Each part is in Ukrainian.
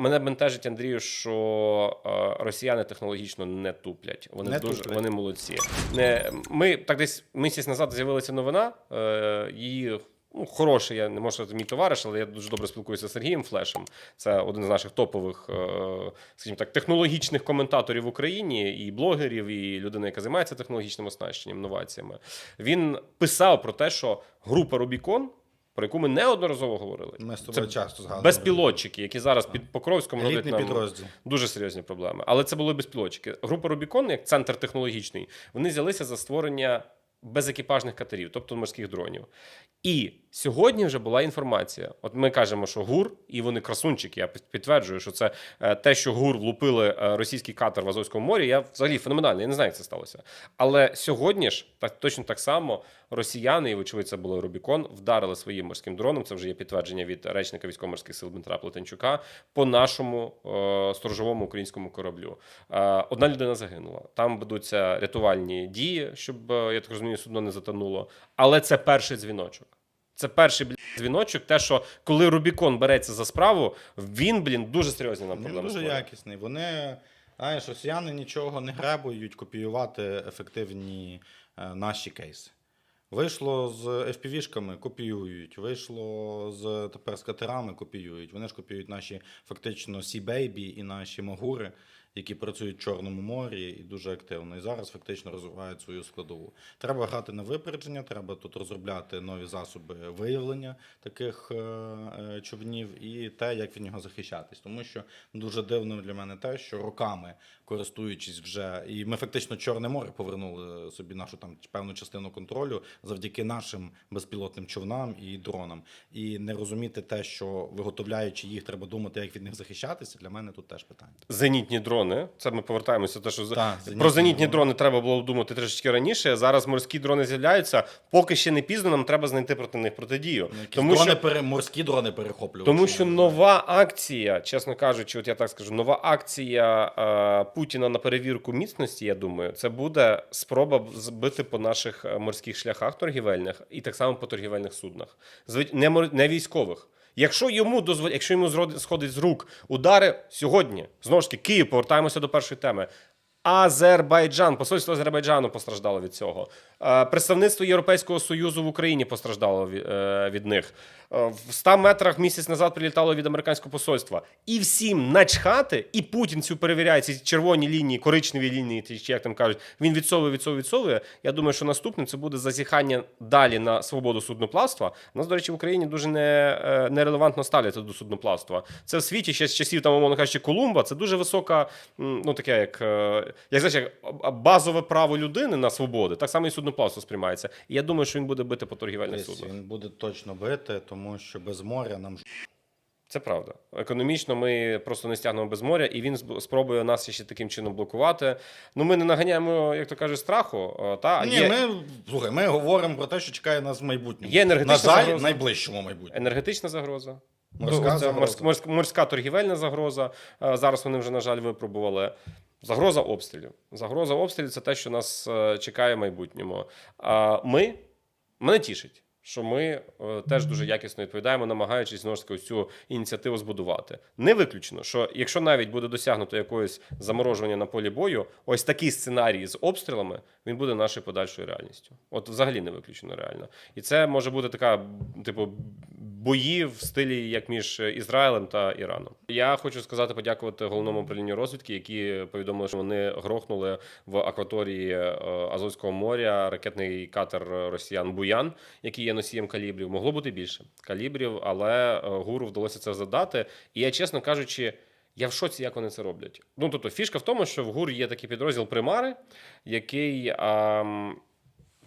мене бентежить Андрію, що е, росіяни технологічно не туплять. Вони Не дуже туплять. вони молодці. Не ми так десь місяць назад з'явилася новина. Е, її ну, хороший, я не можу сказати мій товариш, але я дуже добре спілкуюся з Сергієм Флешем. Це один з наших топових, е, скажімо так, технологічних коментаторів в Україні, і блогерів, і людина, яка займається технологічним оснащенням, інноваціями. Він писав про те, що група Рубікон. Про яку ми неодноразово говорили, Ми з тобою часто згадували. безпілотчики, які зараз під Покровськом роблять нам підрозділ. дуже серйозні проблеми. Але це були безпілотчики. Група Рубікон, як центр технологічний, вони взялися за створення безекіпажних катерів, тобто морських дронів. І сьогодні вже була інформація. От ми кажемо, що ГУР, і вони красунчики. Я підтверджую, що це е, те, що ГУР влупили е, російський катер в Азовському морі. Я взагалі феноменально. Я не знаю, як це сталося. Але сьогодні ж так точно так само росіяни, і вочевидь, це було Рубікон, вдарили своїм морським дроном. Це вже є підтвердження від речника військово-морських сил Дмитра Плетенчука по нашому е, сторожовому українському кораблю. Е, одна людина загинула. Там ведуться рятувальні дії, щоб е, я так розумію, судно не затонуло. Але це перший дзвіночок. Це перший блін, дзвіночок. Те, що коли Рубікон береться за справу, він блін дуже серйозні нам Він проблеми. дуже створює. якісний. Вони, знаєш, росіяни нічого не гребують копіювати ефективні е, наші кейси. Вийшло з FPV-шками, копіюють. Вийшло з тепер з катерами, копіюють. Вони ж копіюють наші фактично Baby і наші Магури, які працюють в Чорному морі і дуже активно. І зараз фактично розвивають свою складову. Треба грати на випередження, треба тут розробляти нові засоби виявлення таких е, е, човнів і те, як від нього захищатись. Тому що дуже дивно для мене те, що роками користуючись вже, і ми фактично Чорне море повернули собі нашу там певну частину контролю завдяки нашим безпілотним човнам і дронам. І не розуміти те, що виготовляючи їх, треба думати, як від них захищатися. Для мене тут теж питання. Зенітні дрони. Це ми повертаємося. Те, що Так, зенітні про зенітні дрони. дрони треба було думати трішечки раніше. Зараз морські дрони з'являються. Поки ще не пізно, нам треба знайти проти них протидію. Якісь Тому дрони що пере... морські дрони перехоплювати. Тому що нова акція, чесно кажучи, от я так скажу, нова акція е, Путіна на перевірку міцності, я думаю, це буде спроба збити по наших е, морських шляхах торгівельних і так само по торгівельних суднах, не, мор- не військових. Якщо йому дозволь, якщо йому зроди сходить з рук удари сьогодні, знову ж таки, Київ, повертаємося до першої теми. Азербайджан, посольство Азербайджану постраждало від цього. Е, Представництво Європейського Союзу в Україні постраждало від, е, них. Е, В 100 метрах місяць назад прилітало від американського посольства. І всім начхати, і Путін цю перевіряє ці червоні лінії, коричневі лінії, чи як там кажуть, він відсовує, відсовує, відсовує. Я думаю, що наступним це буде зазіхання далі на свободу судноплавства. У нас, до речі, в Україні дуже не, нерелевантно ставляться до судноплавства. Це в світі ще з часів там, умовно кажучи, Колумба. Це дуже висока, ну таке, як, як, знаєш, як базове право людини на свободу. Так само і судноплавство сприймається. І я думаю, що він буде бити по торгівельних Десь суднах. він буде точно бити, тому що без моря нам ж Це правда. Економічно ми просто не стягнемо без моря, і він спробує нас ще таким чином блокувати. Ну, ми не наганяємо, як то кажуть, страху. е, Та Ні, є ми слухай, ми говоримо про те, що чекає нас в майбутньому. Є енергетична на жаль, загроза. найближчому майбутньому. енергетична загроза. Морська загроза. морська, морська, морська торгівельна загроза. Е, Зараз вони вже, на жаль, випробували. Загроза обстрілів. Загроза обстрілів це те, що нас е, чекає в майбутньому. А ми мене тішить. Що ми е, теж дуже якісно відповідаємо, намагаючись знову ж таки цю ініціативу збудувати. Не виключено, що якщо навіть буде досягнуто якогось заморожування на полі бою, ось такий сценарій з обстрілами він буде нашою подальшою реальністю. От взагалі не виключено реально. І це може бути така, типу, бої в стилі як між Ізраїлем та Іраном. Я хочу сказати, подякувати головному управлінню розвідки, які повідомили, що вони грохнули в акваторії е, Азовського моря ракетний катер росіян Буян, який є носієм калібрів. Могло бути більше калібрів, але е, гуру вдалося це задати. І я, чесно кажучи. Я в шоці, як вони це роблять. Ну тобто, фішка в тому, що в ГУР є такий підрозділ примари, який ам,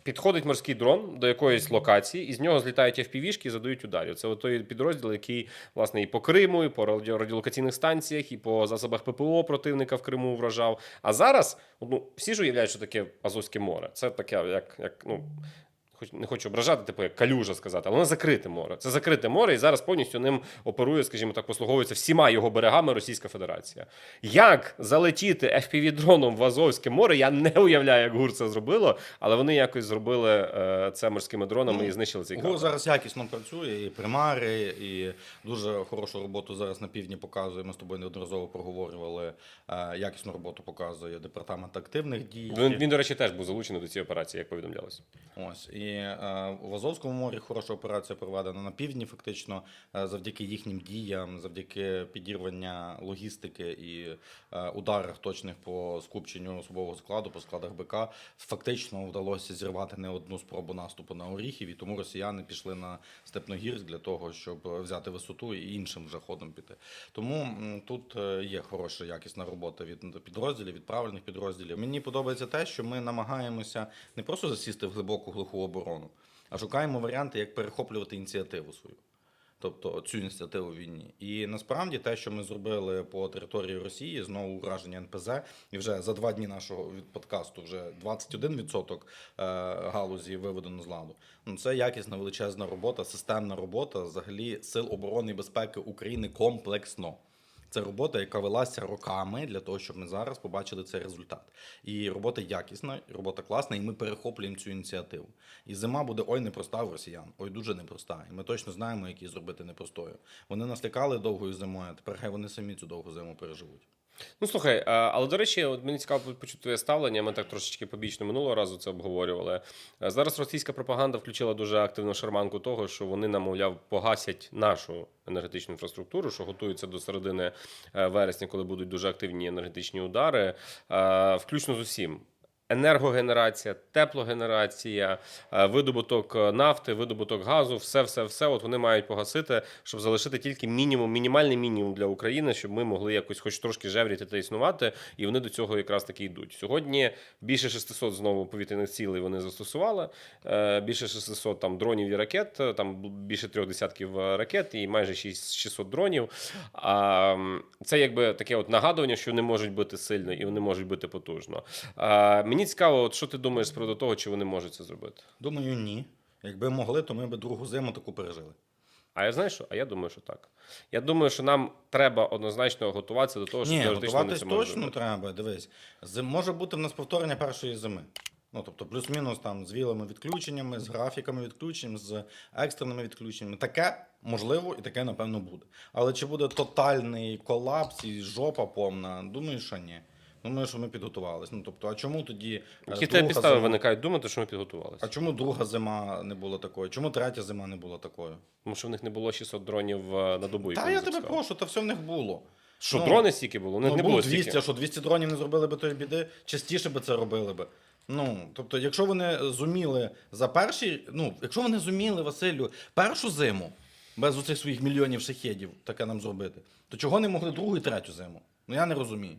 підходить морський дрон до якоїсь локації, і з нього злітають FPV-шки і задають ударів. Це той підрозділ, який власне і по Криму, і по радіо- радіолокаційних станціях, і по засобах ППО противника в Криму вражав. А зараз ну, всі ж уявляють, що таке Азовське море. Це таке, як, як ну. Хоч не хочу ображати, типу як калюжа сказати, але воно закрите море. Це закрите море, і зараз повністю ним оперує, скажімо так, послуговується всіма його берегами Російська Федерація. Як залетіти FPV-дроном в Азовське море, я не уявляю, як ГУР це зробило, але вони якось зробили е, це морськими дронами і знищили цей капер. зараз якісно працює, і примари, і дуже хорошу роботу зараз на півдні показує. Ми з тобою неодноразово проговорювали. е, Якісну роботу показує департамент активних дій. Він, він, до речі, теж був залучений до цієї операції, як повідомлялося. Ось і е, в Азовському морі хороша операція проведена на півдні, фактично, е, завдяки їхнім діям, завдяки підірвання логістики і е, ударах точних по скупченню особового складу, по складах БК, фактично вдалося зірвати не одну спробу наступу на Оріхів, і тому росіяни пішли на Степногірськ для того, щоб взяти висоту і іншим вже ходом піти. Тому тут є хороша якісна робота від підрозділів, від правильних підрозділів. Мені подобається те, що ми намагаємося не просто засісти в глибоку глуху оборону, а шукаємо варіанти, як перехоплювати ініціативу свою. Тобто цю ініціативу війні. І насправді те, що ми зробили по території Росії, знову ураження НПЗ, і вже за два дні нашого від подкасту вже 21% е, галузі виведено з ладу. Ну це якісна величезна робота, системна робота взагалі сил оборони і безпеки України комплексно. Це робота, яка велася роками для того, щоб ми зараз побачили цей результат. І робота якісна, робота класна, і ми перехоплюємо цю ініціативу. І зима буде ой непроста в росіян, ой дуже непроста. І ми точно знаємо, які зробити непростою. Вони нас лякали довгою зимою, а тепер хай вони самі цю довгу зиму переживуть. Ну слухай, але до речі, от мені цікаво почути твоє ставлення. Ми так трошечки побічно минулого разу це обговорювали. Зараз російська пропаганда включила дуже активну шарманку того, що вони, намовляв, погасять нашу енергетичну інфраструктуру, що готуються до середини е, вересня, коли будуть дуже активні енергетичні удари, включно з усім. Енергогенерація, теплогенерація, е, видобуток нафти, видобуток газу, все, все, все. От вони мають погасити, щоб залишити тільки мінімум, мінімальний мінімум для України, щоб ми могли якось, хоч трошки жевріти та існувати. І вони до цього якраз таки йдуть. Сьогодні більше 600 знову повітряних цілей вони застосували. Е, Більше 600 там дронів і ракет, е, там більше трьох десятків е, ракет і майже 600 дронів. А це якби таке от нагадування, що вони можуть бити сильно і вони можуть бити потужно. А, мені цікаво, от що ти думаєш з приводу того, чи вони можуть це зробити? Думаю, ні. Якби могли, то ми б другу зиму таку пережили. А я знаю, що? А я думаю, що так. Я думаю, що нам треба однозначно готуватися до того, що Ні, теоретично вони готуватись це можуть точно зробити. треба. Дивись, зим може бути в нас повторення першої зими. Ну, тобто, плюс-мінус там з вілими відключеннями, з графіками відключень, з екстреними відключеннями. Таке можливо і таке, напевно, буде. Але чи буде тотальний колапс і жопа повна? Думаю, що ні. Думаю, що ми підготувалися. Ну, тобто, а чому тоді. е, Які друга підстави зима- виникають думати, що ми підготувалися? А чому друга зима не була такою? Чому третя зима не була такою? Тому що в них не було 600 дронів е, на добу. Та я тебе прошу, та все в них було. Що Ну, дрони стільки було? Ну, не було було 200, стільки. а що 200 дронів не зробили би тої біди, частіше би це робили би. Ну, тобто, якщо вони зуміли за перші, ну, якщо вони зуміли, Василю, першу зиму без оцих своїх мільйонів шахедів таке нам зробити, то чого не могли другу і третю зиму? Ну я не розумію.